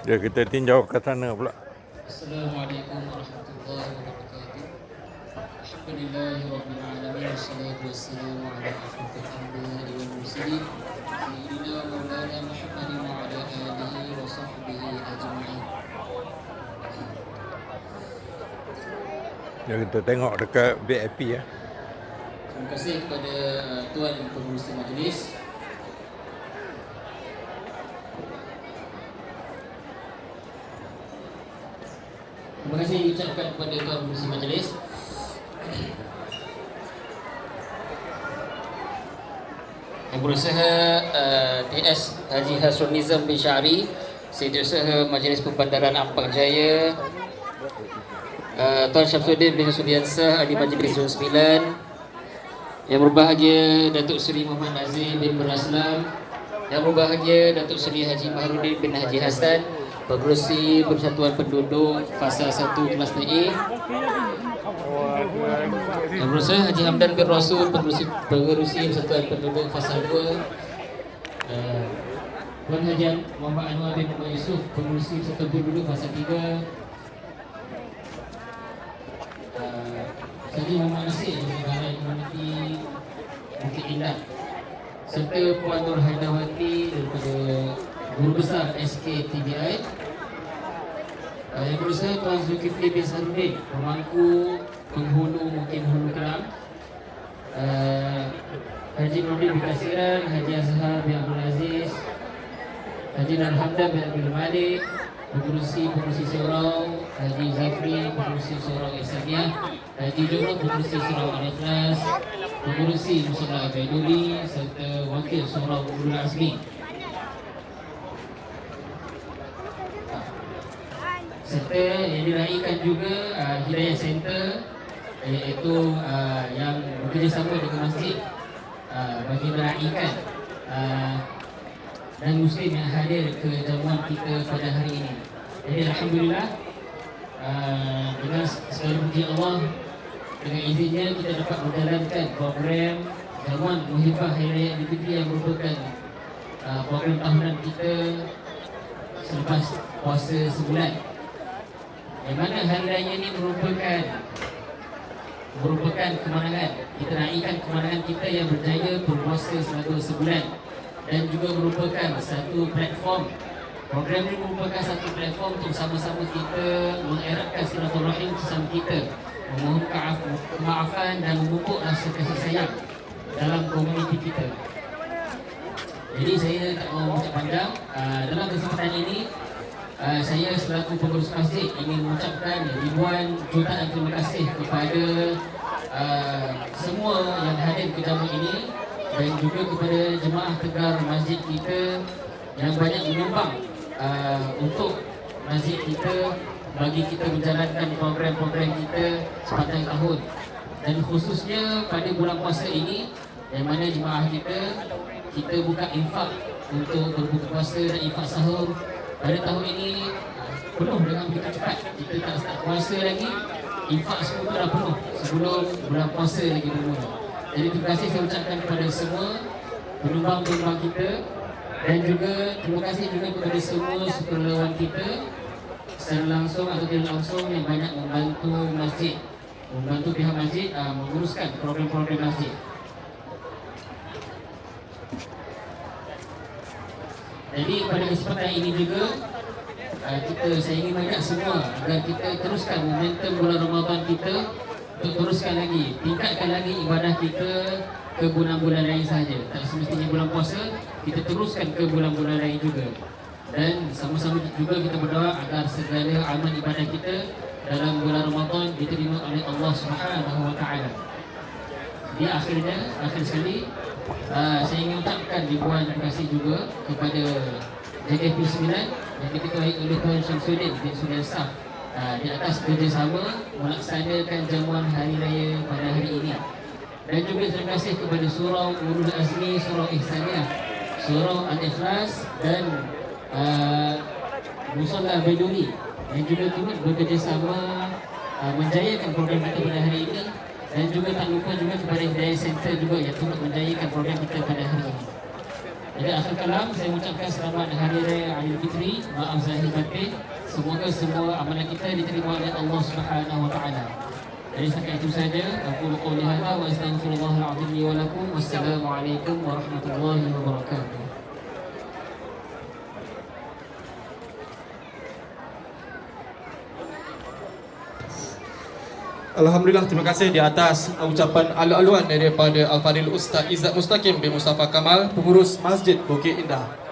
Dia kita tinjau ke sana pula. Assalamualaikum warahmatullahi wabarakatuh. Alhamdulillahi rabbil alamin wassalatu wassalamu ala asyrafil anbiya'i wal mursalin sayyidina maulana Muhammadin wa ala alihi wa sahbihi ajma'in. Dia kita tengok dekat VIP ya. Terima kasih kepada tuan pengurusi majlis Kasih diucapkan kepada tuan pengurusi majlis. Yang berusaha uh, TS Haji Hasrul Nizam bin Syari Setiausaha Majlis Pembandaran Ampang Jaya. Uh, Tuan Syamsuddin bin Sudiansah Ahli Majlis Zon 9 Yang berbahagia Datuk Seri Muhammad Nazir bin Beraslam. Yang berbahagia Datuk Seri Haji Maharudin bin Haji Hassan Pengerusi Persatuan Penduduk Fasa 1 Kelas A. Yang Haji Hamdan bin Rasul Pengerusi, pengerusi Persatuan Penduduk Fasa 2 uh, Tuan Haji Muhammad Anwar bin Muhammad Yusof Pengerusi Persatuan Penduduk Fasa 3 uh, Saji Muhammad Nasir Negara Komuniti Bukit Indah. Serta Puan Nur Haidawati daripada Guru Besar SKTBI uh, yang berusaha Tuan Zulkifli bin Sarudin pemangku penghulu mungkin hulu kelam. Uh, Haji Nurdin bin Kasiran Haji Azhar bin Abdul Aziz Haji Narhamdan bin Abdul Malik Pengurusi Pengurusi Surau Haji Zafri Pengurusi Surau Islamiyah Haji Jodoh Pengurusi Surau Al-Ikhlas Pengurusi Musola Baiduri serta Wakil Surau Ulul Azmi serta yang diraihkan juga uh, Hidayah Center iaitu uh, yang bekerjasama dengan masjid uh, bagi meraihkan uh, dan muslim yang hadir ke jamuan kita pada hari ini. Jadi alhamdulillah uh, dengan segala puji Allah dengan izinnya kita dapat menjalankan program jamuan muhibah hari raya Aidilfitri yang merupakan uh, program tahunan kita selepas puasa sebulan. Yang mana hari raya ini merupakan merupakan kemenangan. Kita raikan kemenangan kita yang berjaya berpuasa selama sebulan. Dan juga merupakan satu platform. Program ini merupakan satu platform untuk sama-sama kita mengeratkan silaturahim sesama kita. Memohon maaf, kemaafan dan memupuk rasa kasih sayang dalam komuniti kita. Jadi saya tak mau ucap panjang uh, dalam kesempatan ini Uh, saya selaku pengurus masjid ingin mengucapkan ribuan jutaan terima kasih kepada uh, semua yang hadir ke jamu ini dan juga kepada jemaah tegar masjid kita yang banyak menyumbang uh, untuk masjid kita bagi kita menjalankan program-program kita sepanjang tahun. Dan khususnya pada bulan puasa ini yang mana jemaah kita kita buka infak untuk berbuka puasa dan infak sahur pada tahun ini penuh dengan begitu cepat. Kita tak start puasa lagi. Infak semua tu dah penuh sebelum bulan puasa lagi bermula. Jadi terima kasih saya ucapkan kepada semua penyumbang-penyumbang kita dan juga terima kasih juga kepada semua sukarelawan kita secara langsung atau tidak langsung yang banyak membantu masjid membantu pihak masjid uh, menguruskan program-program masjid Jadi pada kesempatan ini juga uh, kita saya ingin mengajak semua agar kita teruskan momentum bulan Ramadan kita untuk teruskan lagi, tingkatkan lagi ibadah kita ke bulan-bulan lain saja. Tak semestinya bulan puasa, kita teruskan ke bulan-bulan lain juga. Dan sama-sama juga kita berdoa agar segala amal ibadah kita dalam bulan Ramadan diterima oleh Allah Subhanahu Wa Taala. Di akhirnya, akhir sekali, uh, saya ingin ucapkan ribuan terima kasih juga kepada JKP 9 yang diketuai oleh Tuan Syamsuddin bin Sudiansah uh, di atas kerjasama melaksanakan jamuan hari raya pada hari ini. Dan juga terima kasih kepada Surau Urul Azmi, Surau Ihsaniyah, Surau Al-Ikhlas dan uh, Musola Baiduri yang juga turut bekerjasama uh, menjayakan program kita pada hari ini dan juga tak lupa juga kepada Hidayah Center juga yang turut menjayakan program kita pada hari ini. Jadi akhir kalam saya ucapkan selamat Hari Raya Aidilfitri. Maaf zahir batin. Semoga semua amalan kita diterima oleh Allah Subhanahu Wa Taala. Jadi setakat itu saja. Aku qouli hadza wa astaghfirullahal azim li wa lakum. Wassalamualaikum warahmatullahi wabarakatuh. Alhamdulillah terima kasih di atas ucapan alu-aluan daripada Al-Fadil Ustaz Izzat Mustaqim bin Mustafa Kamal pengurus Masjid Bukit Indah.